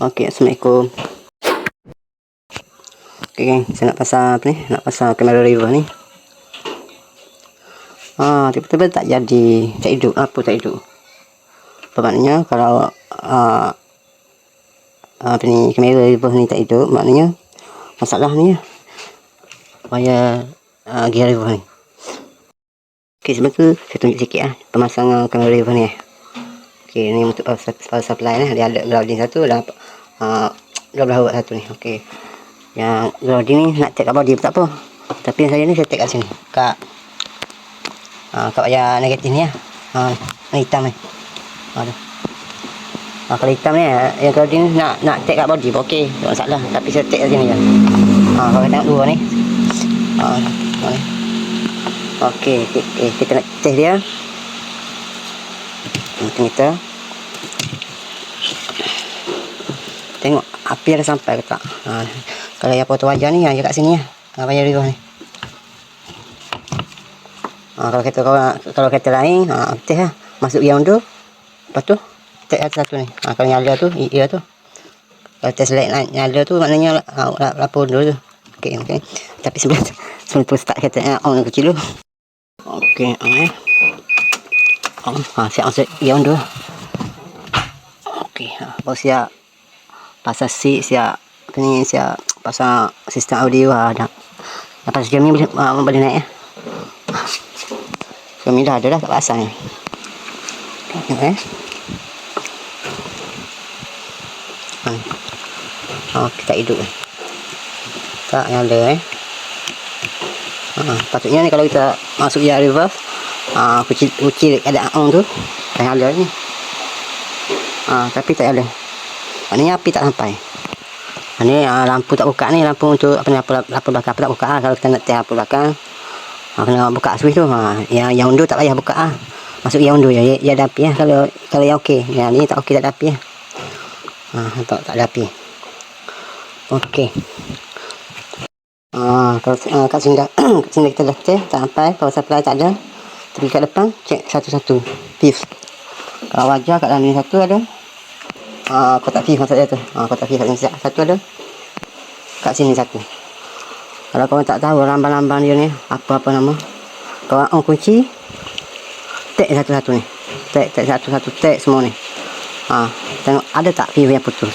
Okey, Assalamualaikum. Okey, geng. Saya nak pasang apa ni? Nak pasang kamera river ni. Ah, tiba-tiba tak jadi. Tak hidup. Apa tak hidup? Maknanya kalau ah, apa ni kamera river ni tak hidup, maknanya masalah ni ya. Wayar ah, gear river ni. Okey, sebab tu saya tunjuk sikit ah pemasangan kamera river ni. eh. Okey, ni untuk power, power supply ni. Dia ada grounding satu dan uh, 12 watt satu ni. Okey. Yang grounding ni nak tag kat body pun tak apa. Tapi yang saya ni saya tag kat sini. Kat uh, kat wayar negatif ni ya. Ha, uh, hitam ni. Tu. Ha, kalau hitam ni eh, yang grounding ni nak nak tag kat body pun okey. Tak masalah. Tapi saya tag kat sini je. Ha, kalau tengok dua ni. Ha. Okey, okey, okey. kita nak test dia. Meter-meter. Tengok api ada sampai ke tak. Ha, kalau yang foto wajah ni yang kat sini ya. Ha, wajah river ni. Ha, kalau kita kalau, kalau kereta lain, ha, test lah. Masuk yang tu. Lepas tu, test satu-satu ni. Ha, kalau nyala tu, i- iya tu. Kalau test light nyala tu, maknanya ha, lap- lapor dulu tu. Okey, okey. Tapi sebelum sebelum tu start kereta eh, on yang kecil dulu. Okey, on eh. On. Ha, siap masuk yang dulu. Okey, ha, baru siap? Pasang seat siap. Apa ni siap. Pasang sistem audio ha dah. Lepas jam ni boleh, uh, boleh naik ya? Jam ni dah ada dah tak pasang ni. Tengok eh. Ha, oh, kita hidup eh. Tak nyala eh. Ha, patutnya ni kalau kita masuk ya reverse ha, kunci kunci ada on tu tak nyala ni ha, tapi tak nyala Maknanya api tak sampai. Ha, ni uh, lampu tak buka ni lampu untuk apa lampu, lampu belakang tak buka ha. kalau kita nak lampu belakang ha, kena buka switch tu ha. yang yang undur tak payah buka ha. masuk yang undur je ya, ya ada api ya. kalau kalau yang okey yang ni tak okey tak ada api ya. ha, tak, tak ada api okey ha, kalau uh, kat sini dah kat sini kita dah tak sampai power supply tak ada pergi kat depan cek satu-satu fuse kalau wajah kat dalam ni satu ada Ah, kotak fee maksud dia tu. Ah, kotak fee kat sini satu ada. Kat sini satu. Kalau korang tak tahu lambang-lambang dia ni, apa-apa nama. Korang on kunci. Tag satu-satu ni. Tag, tag satu-satu. Tag semua ni. Ha, tengok ada tak fee yang putus.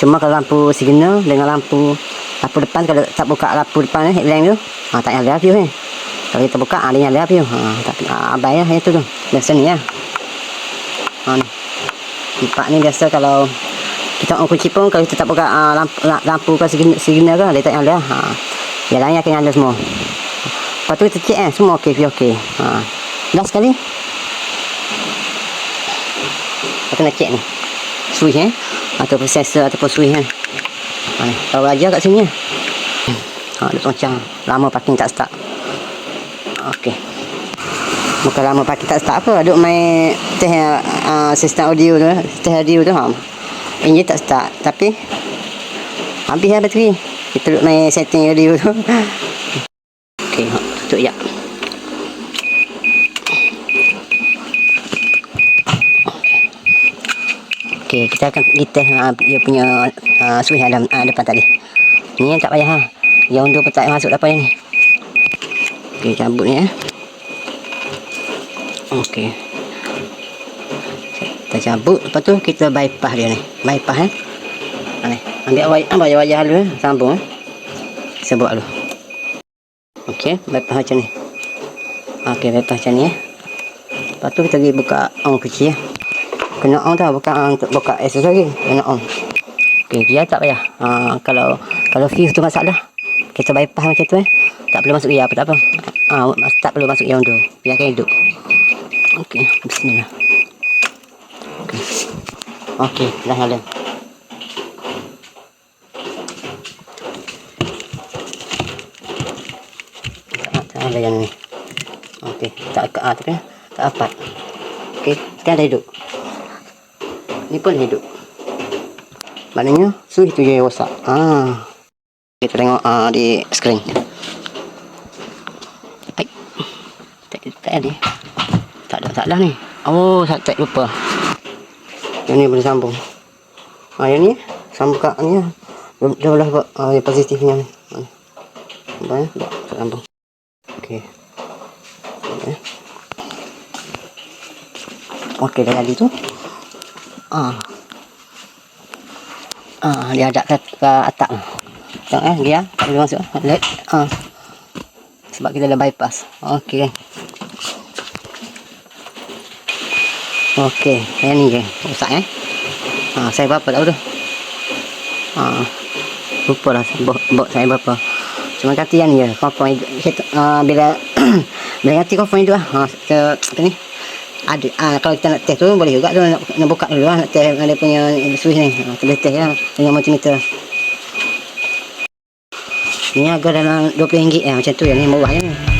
Cuma kalau lampu signal dengan lampu lampu depan kalau tak buka lampu depan ni headlamp tu, ha, tak nyala view ni. Kalau kita buka, ada nyala view. Ha, ha, abai lah itu tu. Biasa ni ya. Ha, ni. Empat ni biasa kalau kita on kunci pun kalau kita tak buka uh, lampu, la- lampu ke signal, ke dia tak nyala. Ha. Yang lain nyala semua. Lepas tu kita check eh semua okey, view okey. Ha. Last sekali. Kita nak check ni. Switch eh. Atau sensor ataupun switch eh. Ha. Kalau aja kat sini. Ha, dia macam lama parking tak start. Okey. Bukan lama pakai tak start apa. Duk main teh uh, sistem audio tu. Teh audio tu. Ha. Enjin tak start. Tapi. Habis lah bateri. Kita duk main setting audio tu. Okey. Ha. Tutup ya. Okey. Kita akan pergi test uh, dia punya uh, switch dalam uh, depan tadi. Ni yang tak payah ha. Yang undur pun tak payah masuk depan ni. Okey. Cabut ni eh. Okey. Kita cabut lepas tu kita bypass dia ni. Bypass eh. Ha ni. Ambil wayar ambil wayar dulu eh. Sambung eh. Kita buat dulu. Okey, bypass macam ni. Okey, bypass macam ni eh. Lepas tu kita pergi buka on kunci eh. Kena on tau, bukan untuk buka access lagi. Kena on. Okey, dia tak payah. Ha, kalau kalau fuse tu masalah, kita bypass macam tu eh. Tak perlu masuk gear apa tak apa. Ha, tak perlu masuk gear undur. Biarkan hidup. Okey, bismillah. Okey. Okey, dah tak ada yang ni. Okey, tak ke ah tapi tak dapat. Okey, sekarang dah hidup. Ni pun hidup. Maknanya switch tu je yang rosak. Ah. Kita tengok ah di skrin. Tak, tak ada. Tak ada masalah ni. Oh, saya tak lupa. Yang ni boleh sambung. Ha, yang ni. Sama buka ni. Dia boleh buat uh, yang positifnya. Ha. Nampak ya? Buat kat lambung. Okey. Okey. Okey, dah jadi tu. Ah. Ah, dia ada ke, ke atas. Tengok eh, dia tak boleh masuk. Let. Ah. Sebab kita dah bypass. Okey. Okey, yang ni je. Rosak eh. Ha, saya berapa tak tu. Ha. Lupa lah bot, saya berapa. Cuma kata yang ni je. Confirm kita, uh, bila bila kata confirm itu lah. Ha, kita, apa ni? Ada. Ah, kalau kita nak test tu boleh juga tu nak, nak buka dulu lah. Nak test ada punya switch ni. Ha, kita boleh test lah dengan multimeter. Ni harga dalam RM20 eh, macam tu yang ni murah je ni.